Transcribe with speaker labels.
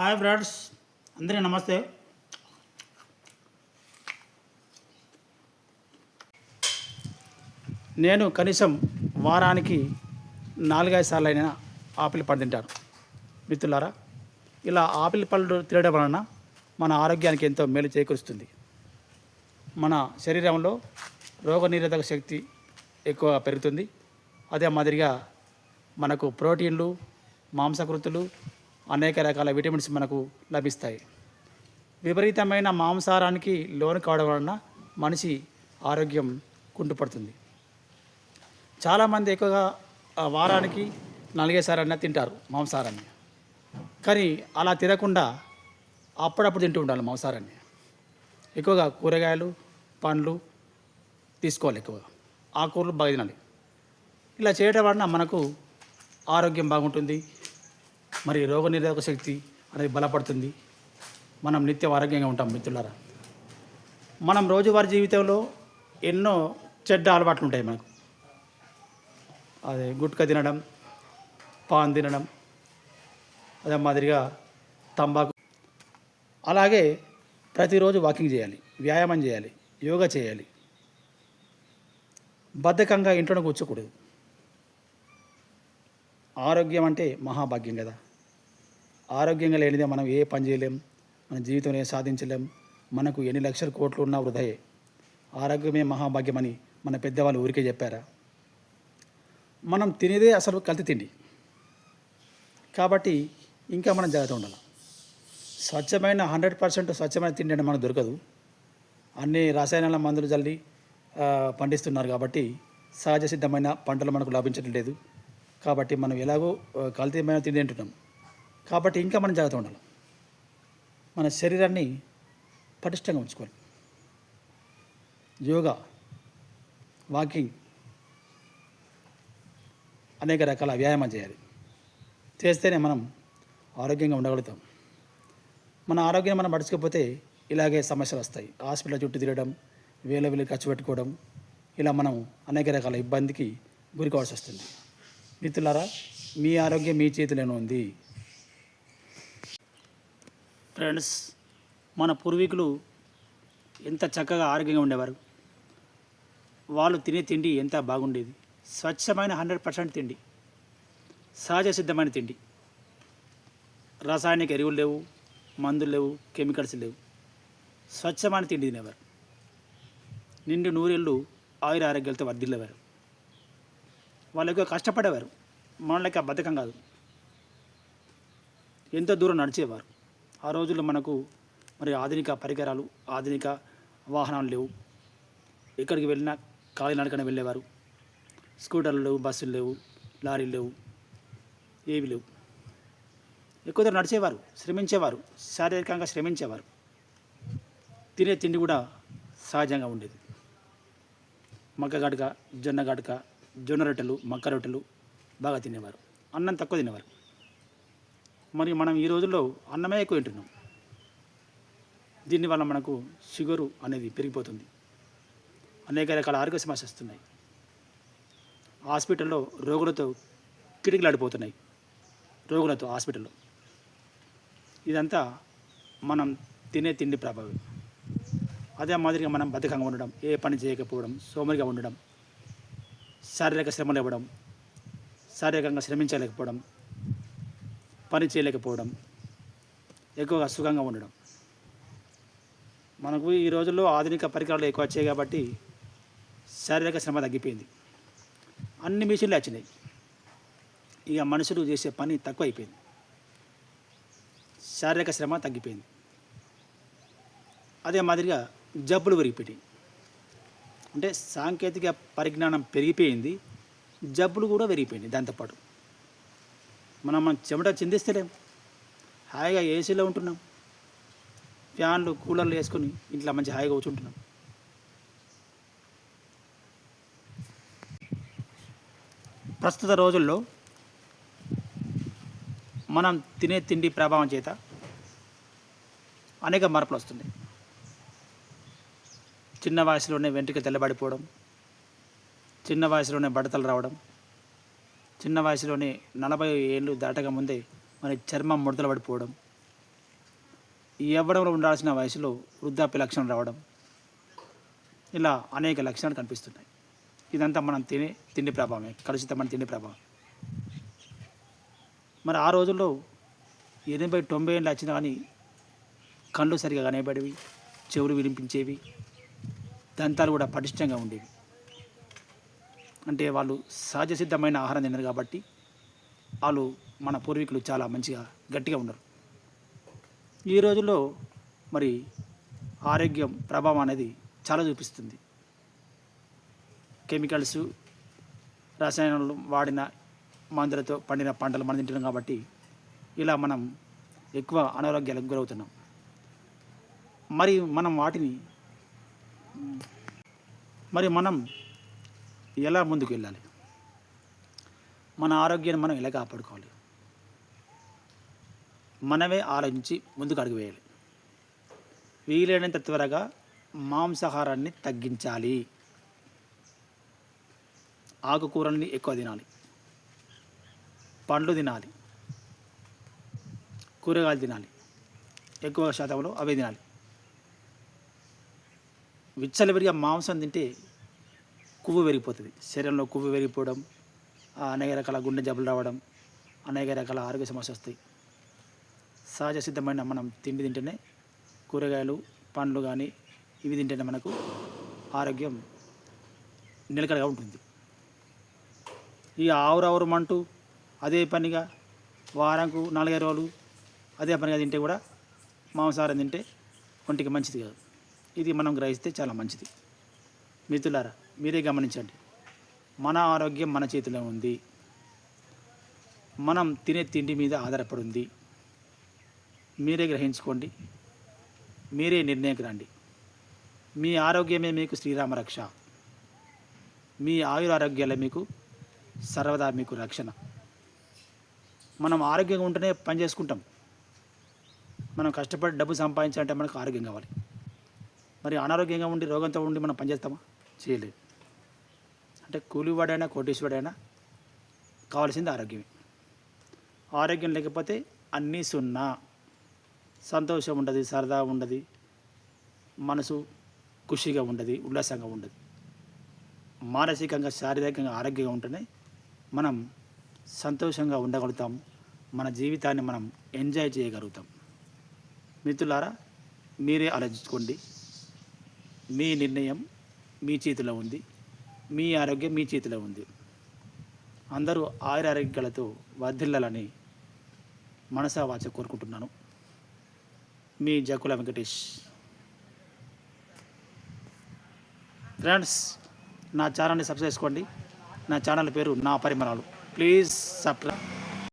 Speaker 1: Hi friends అందరికీ నమస్తే. నేను కనీసం వారానికి నాలుగైదు సార్లు అయినా ఆపిల్ పండు తింటాను. మిత్రులారా ఇలా ఆపిల్ పళ్ళు తినడం వలన మన ఆరోగ్యానికి ఎంతో మేలు చేకూరుస్తుంది. మన శరీరంలో రోగనిరోధక శక్తి ఎక్కువ పెరుగుతుంది. అదే మాదిరిగా మనకు ప్రోటీన్లు మాంసకృతులు అనేక రకాల విటమిన్స్ మనకు లభిస్తాయి. విపరీతమైన మాంసాహారానికి లోను కావడం వలన మనిషి ఆరోగ్యం కుంటుపడుతుంది. చాలామంది ఎక్కువగా ఆ, వారానికి నాలుగేసారి తింటారు మాంసాహారాన్ని. కానీ అలా తినకుండా అప్పుడప్పుడు తింటూ ఉండాలి మాంసాహారాన్ని. ఎక్కువగా కూరగాయలు పండ్లు తీసుకోవాలి ఎక్కువగా. ఆకుకూరలు బాగా తినాలి. ఇలా చేయడం వలన మనకు ఆరోగ్యం బాగుంటుంది మరి రోగనిరోధక శక్తి అనేది బలపడుతుంది. మనం నిత్యం ఆరోగ్యంగా ఉంటాం మిత్రులారా. మనం రోజువారీ జీవితంలో ఎన్నో చెడ్డ అలవాట్లు ఉంటాయి మనకు. అదే గుట్కా తినడం పాన్ తినడం అదే మాదిరిగా తంబాకు. అలాగే ప్రతిరోజు వాకింగ్ చేయాలి వ్యాయామం చేయాలి యోగా చేయాలి. బద్ధకంగా ఇంట్లోనే కూర్చోకూడదు. ఆరోగ్యం అంటే మహాభాగ్యం కదా. ఆరోగ్యంగా లేనిదే మనం ఏ పని చేయలేం మన జీవితంలో ఏం సాధించలేం. మనకు ఎన్ని లక్షల కోట్లు ఉన్నా వృధయే. ఆరోగ్యమే మహాభాగ్యమని మన పెద్దవాళ్ళు ఊరికే చెప్పారా? మనం తినేదే అసలు కల్తీ తిండి. కాబట్టి ఇంకా మనం జాగ్రత్త ఉండాలి. స్వచ్ఛమైన హండ్రెడ్ పర్సెంట్ స్వచ్ఛమైన తిండి అంటే మనకు దొరకదు. అన్ని రసాయనాల మందులు చల్లి పండిస్తున్నారు కాబట్టి సహజ సిద్ధమైన పంటలు మనకు లభించడం లేదు. కాబట్టి మనం ఎలాగో కల్తీమైన తిండి తింటున్నాం. కాబట్టి ఇంకా మనం జాగ్రత్త ఉండాలి. మన శరీరాన్ని పటిష్టంగా ఉంచుకోవాలి. యోగా వాకింగ్ అనేక రకాల వ్యాయామం చేయాలి. చేస్తేనే మనం ఆరోగ్యంగా ఉండగలుగుతాం. మన ఆరోగ్యం మనం పడుచుకోకపోతే ఇలాగే సమస్యలు వస్తాయి. హాస్పిటల్ చుట్టూ తిరగడం వేల వేలు ఖర్చు పెట్టుకోవడం ఇలా మనం అనేక రకాల ఇబ్బందికి గురికోవాల్సి వస్తుంది. మిత్రులారా మీ ఆరోగ్యం మీ చేతిలోనే ఉంది. ఫ్రెండ్స్ మన పూర్వీకులు ఎంత చక్కగా ఆరోగ్యంగా ఉండేవారు. వాళ్ళు తినే తిండి ఎంత బాగుండేది. స్వచ్ఛమైన హండ్రెడ్ పర్సెంట్ తిండి సహజ సిద్ధమైన తిండి. రాసాయనిక ఎరువులు లేవు మందులు లేవు కెమికల్స్ లేవు. స్వచ్ఛమైన తిండి తినేవారు. నిండు నూరేళ్ళు ఆయుర ఆరోగ్యాలతో వర్ధిల్లేవారు. వాళ్ళు ఎక్కువ కష్టపడేవారు. మనలకి ఆ బద్ధకం కాదు. ఎంతో దూరం నడిచేవారు. ఆ రోజుల్లో మనకు మరి ఆధునిక పరికరాలు ఆధునిక వాహనాలు లేవు. ఎక్కడికి వెళ్ళినా కాలినడకన వెళ్ళేవారు. స్కూటర్లు లేవు బస్సులు లేవు లారీలు లేవు ఏవి లేవు. ఎక్కువ దగ్గర నడిచేవారు శ్రమించేవారు శారీరకంగా శ్రమించేవారు. తినే తిండి కూడా సహజంగా ఉండేది. మక్క గడక జొన్న గడక జొన్న రొట్టెలు మక్క రొట్టెలు బాగా తినేవారు. అన్నం తక్కువ తినేవారు. మరి మనం ఈ రోజుల్లో అన్నమే ఎక్కువ తింటున్నాం. దీనివల్ల మనకు షుగరు అనేది పెరిగిపోతుంది. అనేక రకాల ఆరోగ్య సమస్యలు వస్తున్నాయి. హాస్పిటల్లో రోగులతో కిటికలాడిపోతున్నాయి. రోగులతో హాస్పిటల్లో. ఇదంతా మనం తినే తిండి ప్రభావం. అదే మాదిరిగా మనం బద్ధకంగా ఉండడం ఏ పని చేయకపోవడం సోమరిగా ఉండడం శారీరక శ్రమలు ఇవ్వడం శారీరకంగా శ్రమించలేకపోవడం పని చేయలేకపోవడం ఎక్కువగా సుఖంగా ఉండడం. మనకు ఈ రోజుల్లో ఆధునిక పరికరాలు ఎక్కువ వచ్చాయి కాబట్టి శారీరక శ్రమ తగ్గిపోయింది. అన్ని మిషన్లు వచ్చినాయి. ఇక మనుషులు చేసే పని తక్కువ అయిపోయింది శారీరక శ్రమ తగ్గిపోయింది. అదే మాదిరిగా జబ్బులు పెరిగిపోయాయి అంటే సాంకేతిక పరిజ్ఞానం పెరిగిపోయింది జబ్బులు కూడా పెరిగిపోయింది దాంతోపాటు. మనం మనం చెమట చిందిస్తలేం. హాయిగా ఏసీలో ఉంటున్నాం. ఫ్యాన్లు కూలర్లు వేసుకొని ఇంట్లో మంచి హాయిగా కూర్చుంటున్నాం. ప్రస్తుత రోజుల్లో మనం తినే తిండి ప్రభావం చేత అనేక మార్పులు వస్తున్నాయి. చిన్న వయసులోనే వెంట్రుక తెల్లబడిపోవడం చిన్న వయసులోనే బడతలు రావడం చిన్న వయసులోనే నలభై ఏళ్ళు దాటక ముందే మన చర్మం ముడతలు పడిపోవడం యవ్వనంలో ఉండాల్సిన వయసులో వృద్ధాప్య లక్షణం రావడం ఇలా అనేక లక్షణాలు కనిపిస్తున్నాయి. ఇదంతా మనం తినే తిండి ప్రభావమే కలుషితమైన తిండి ప్రభావం. మరి ఆ రోజుల్లో ఎనభై తొంభై ఏళ్ళు వచ్చినా కానీ కళ్ళు సరిగా కనబడేవి చెవులు వినిపించేవి దంతాలు కూడా పటిష్టంగా ఉండేవి. అంటే వాళ్ళు సహజ సిద్ధమైన ఆహారం తిన్నారు కాబట్టి వాళ్ళు మన పూర్వీకులు చాలా మంచిగా గట్టిగా ఉన్నారు ఈ రోజుల్లో మరి ఆరోగ్యం ప్రభావం అనేది చాలా చూపిస్తుంది. కెమికల్స్ రసాయనాలు వాడిన మందులతో పండిన పంటలు మనం తింటున్నాం కాబట్టి ఇలా మనం ఎక్కువ అనారోగ్యాలకు గురవుతున్నాం. మరి మనం వాటిని మరి మనం ఎలా ముందుకు వెళ్ళాలి మన ఆరోగ్యాన్ని మనం ఎలా కాపాడుకోవాలి? మనమే ఆలోచించి ముందుకు అడుగు వేయాలి. వీలైనంత త్వరగా మాంసాహారాన్ని తగ్గించాలి. ఆకుకూరల్ని ఎక్కువ తినాలి. పండ్లు తినాలి. కూరగాయలు తినాలి. ఎక్కువ శాతంలో అవే తినాలి. విచ్చలవిడిగా మాంసం తింటే కొవ్వు పెరిగిపోతుంది. శరీరంలో కొవ్వు పెరిగిపోవడం అనేక రకాల గుండె జబ్బులు రావడం అనేక రకాల ఆరోగ్య సమస్యలు వస్తాయి. సహజ సిద్ధమైన మనం తిండి తింటేనే కూరగాయలు పండ్లు కానీ ఇవి తింటేనే మనకు ఆరోగ్యం నిలకడగా ఉంటుంది. ఈ ఆవురావురమంటూ అదే పనిగా వారంకు నాలుగైదు రోజులు అదే పనిగా తింటే కూడా మాంసాహారం తింటే ఒంటికి మంచిది కాదు. ఇది మనం గ్రహిస్తే చాలా మంచిది. మిత్రులారా మీరే గమనించండి. మన ఆరోగ్యం మన చేతిలో ఉంది. మనం తినే తిండి మీద ఆధారపడి ఉంది మీరే గ్రహించుకోండి. మీరే నిర్ణయం రండి. మీ ఆరోగ్యమే మీకు శ్రీరామ రక్ష. మీ ఆయుర ఆరోగ్యాలే మీకు సర్వదా మీకు రక్షణ. మనం ఆరోగ్యంగా ఉంటేనే పని చేసుకుంటాం. మనం కష్టపడి డబ్బు సంపాదించాలంటే మనకు ఆరోగ్యం కావాలి. మరి అనారోగ్యంగా ఉండి రోగంతో ఉండి మనం పనిచేస్తామా చేయలేదు. అంటే కూలివాడైనా కోటీశ్వరుడైనా కావాల్సింది ఆరోగ్యమే. ఆరోగ్యం లేకపోతే అన్నీ సున్నా. సంతోషం ఉండదు సరదా ఉండదు మనసు ఖుషిగా ఉండదు ఉల్లాసంగా ఉండదు. మానసికంగా శారీరకంగా ఆరోగ్యంగా ఉంటేనే మనం సంతోషంగా ఉండగలుగుతాం. మన జీవితాన్ని మనం ఎంజాయ్ చేయగలుగుతాం. మిత్రులారా మీరే ఆలోచించుకోండి. మీ నిర్ణయం మీ చేతిలో ఉంది. మీ ఆరోగ్యం మీ చేతిలో ఉంది. అందరూ ఆయురారోగ్యాలతో వర్ధిల్లాలని మనసా వాచ కోరుకుంటున్నాను. మీ జకుల వెంకటేష్. ఫ్రెండ్స్ నా ఛానల్ని సబ్స్క్రైబ్ చేసుకోండి. నా ఛానల్ పేరు నా పరిమళాలు. Please subscribe.